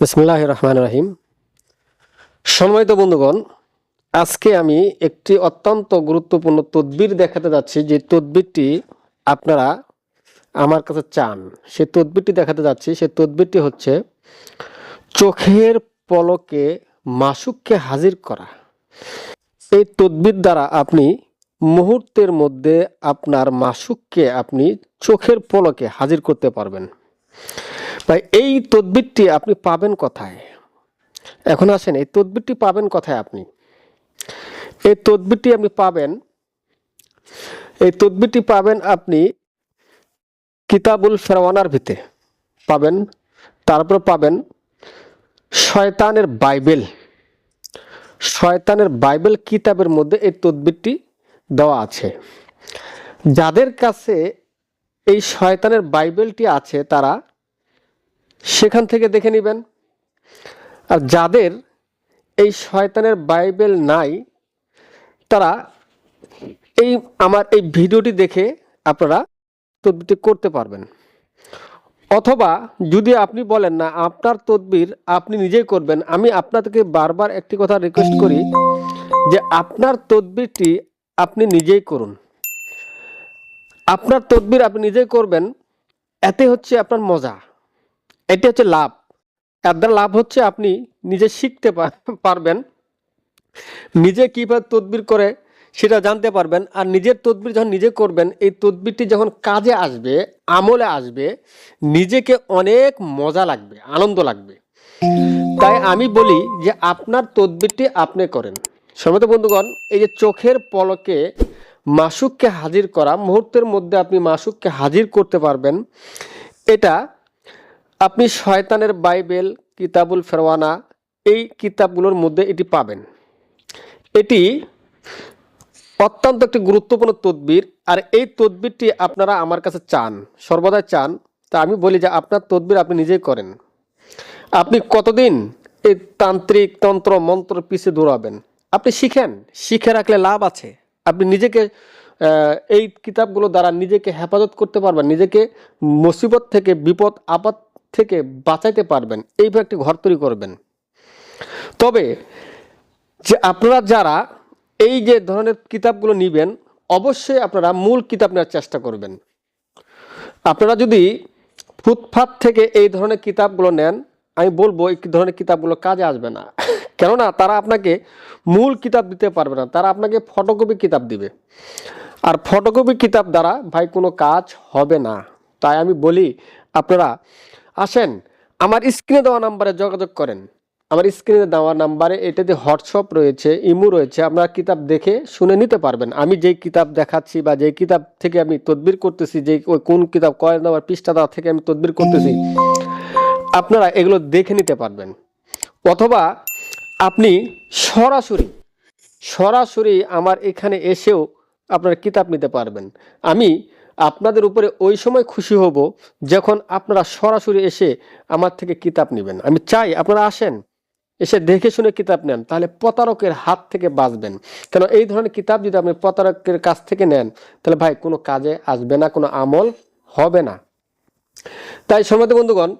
বিসমুল্লাহ রহমান রাহিম সম্মানিত বন্ধুগণ, আজকে আমি একটি অত্যন্ত গুরুত্বপূর্ণ তদবির দেখাতে যাচ্ছি, যে তদবিরটি আপনারা আমার কাছে চান। সেই তদবিরটি দেখাতে যাচ্ছি সেই তদবিরটি হচ্ছে চোখের পলকে মাসুককে হাজির করা। এই তদবির দ্বারা আপনি মুহূর্তের মধ্যে আপনার মাসুককে আপনি চোখের পলকে হাজির করতে পারবেন। ভাই এই তদবিরটি আপনি পাবেন কোথায়? এখন আসেন, এই তদবিরটি পাবেন কোথায় আপনি? এই তদবিরটি আপনি পাবেন, এই তদবিরটি পাবেন আপনি কিতাবুল ফেরওয়ানার ভিতরে পাবেন, তারপর পাবেন শয়তানের বাইবেল। শয়তানের বাইবেল কিতাবের মধ্যে এই তদবিরটি দেওয়া আছে। যাদের কাছে এই শয়তানের বাইবেলটি আছে, তারা সেখান থেকে দেখে নেবেন। আর যাদের এই শয়তানের বাইবেল নাই, তারা এই আমার এই ভিডিওটি দেখে আপনারা তদবিরটি করতে পারবেন। অথবা যদি আপনি বলেন, না, আপনার তদবির আপনি নিজেই করবেন। আমি আপনাদেরকে বারবার একটি কথা রিকোয়েস্ট করি যে আপনার তদবিরটি আপনি নিজেই করুন। আপনার তদবির আপনি নিজেই করবেন, এতে হচ্ছে আপনার মজা। এটি হচ্ছে লাভ। এর লাভ হচ্ছে আপনি নিজে শিখতে পারবেন, নিজে কীভাবে তদবির করে সেটা জানতে পারবেন, আর নিজের তদবির যখন নিজে করবেন, এই তদবিরটি যখন কাজে আসবে, আমলে আসবে, নিজেকে অনেক মজা লাগবে, আনন্দ লাগবে। তাই আমি বলি যে আপনার তদবিরটি আপনি করেন। সমত বন্ধুগণ, এই যে চোখের পলকে মাসুককে হাজির করা, মুহূর্তের মধ্যে আপনি মাসুককে হাজির করতে পারবেন, এটা আপনি শয়তানের বাইবেল, কিতাবুল ফেরওয়ানা, এই কিতাবগুলোর মধ্যে এটি পাবেন। এটি অত্যন্ত একটি গুরুত্বপূর্ণ তদবির, আর এই তদবিরটি আপনারা আমার কাছে চান সর্বদা চান। তা আমি বলি যে আপনার তদবির আপনি নিজেই করেন। আপনি কতদিন এই তান্ত্রিক তন্ত্র, মন্ত্র পিছিয়ে দৌড়াবেন? আপনি শিখেন, শিখে রাখলে লাভ আছে। আপনি নিজেকে এই কিতাবগুলো দ্বারা নিজেকে হেফাজত করতে পারবেন, নিজেকে মুসিবত থেকে, বিপদ, আপদ থেকে বাঁচাইতে পারবেন, এইভাবে একটি ঘর তৈরি করবেন। তবে যে আপনারা যারা এই যে ধরনের কিতাবগুলো নিবেন, অবশ্যই আপনারা মূল কিতাব নেওয়ার চেষ্টা করবেন। আপনারা যদি ফুটপাত থেকে এই ধরনের কিতাবগুলো নেন, আমি বলব এই ধরনের কিতাবগুলো কাজে আসবে না। কেননা তারা আপনাকে মূল কিতাব দিতে পারবে না, তারা আপনাকে ফটোকপি কিতাব দিবে। আর ফটোকপি কিতাব দ্বারা ভাই কোনো কাজ হবে না। তাই আমি বলি, আপনারা আসেন, আমার স্ক্রিনে দেওয়া নাম্বারে যোগাযোগ করেন। আমার স্ক্রিনে দেওয়া নাম্বারে এটাতে হোয়াটসঅ্যাপ রয়েছে, ইমু রয়েছে, আপনারা কিতাব দেখে শুনে নিতে পারবেন। আমি যেই কিতাব দেখাচ্ছি বা যেই কিতাব থেকে আমি তদবির করতেছি যে ওই কোন কিতাব কয় নাম্বার পৃষ্ঠা দেওয়া থেকে আমি তদবির করতেছি, আপনারা এগুলো দেখে নিতে পারবেন। অথবা আপনি সরাসরি সরাসরি আমার এখানে এসেও আপনার কিতাব নিতে পারবেন। আমি আপনাদের উপরে ওই সময় খুশি হব যখন আপনারা সরাসরি এসে আমার থেকে কিতাব নেবেন। আমি চাই আপনারা আসেন, এসে দেখে শুনে কিতাব নেন, তাহলে প্রতারকের হাত থেকে বাঁচবেন। কেন এই ধরনের কিতাব যদি আপনি প্রতারকের কাছ থেকে নেন, তাহলে ভাই কোনো কাজে আসবে না, কোনো আমল হবে না। তাই সমাজ বন্ধুগণ,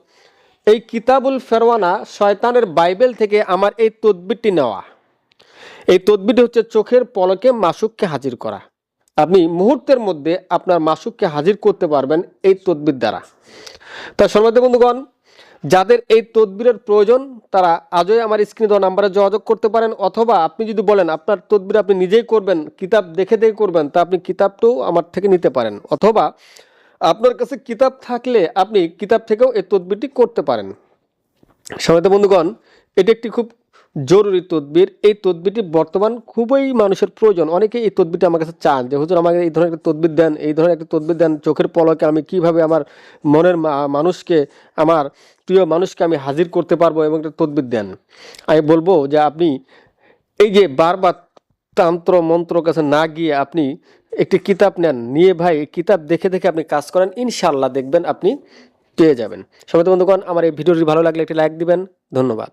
এই কিতাবুল ফেরওয়ানা শয়তানের বাইবেল থেকে আমার এই তদবিরটি নেওয়া। এই তদবিরটি হচ্ছে চোখের পলকে মাসুককে হাজির করা। আপনি মুহূর্তের মধ্যে আপনার মাসুককে হাজির করতে পারবেন এই তদবির দ্বারা। তা সর্বাধিক বন্ধুগণ, যাদের এই তদবিরের প্রয়োজন, তারা আজই আমার স্ক্রিনে দেওয়া নাম্বারে যোগাযোগ করতে পারেন, অথবা আপনি যদি বলেন, আপনার তদবির আপনি নিজেই করবেন, কিতাব দেখে দেখে করবেন, তা আপনি কিতাবটাও আমার থেকে নিতে পারেন, অথবা আপনার কাছে কিতাব থাকলে আপনি কিতাব থেকেও এই তদবিরটি করতে পারেন। সমাজ বন্ধুগণ, এটি একটি খুব জরুরি তদবির। এই তদবিরটি বর্তমান খুবই মানুষের প্রয়োজন। অনেকেই এই তদবিরটি আমার কাছে চান যে, হুজুর, আমাকে এই ধরনের একটা তদবির দেন, এই ধরনের একটা তদবির দেন, চোখের পলকে আমি কীভাবে আমার মনের মানুষকে, আমার প্রিয় মানুষকে আমি হাজির করতে পারব এবং একটা তদবির দেন? আমি বলব যে, আপনি এই যে বারবার তন্ত্র মন্ত্র কাছে না গিয়ে আপনি একটি কিতাব নেন, নিয়ে ভাই কিতাব দেখে দেখে আপনি কাজ করেন ইনশাল্লাহ দেখবেন আপনি পেয়ে যাবেন। সবাই বন্ধুগণ, আমার এই ভিডিওটি ভালো লাগলে একটি লাইক দিবেন। ধন্যবাদ।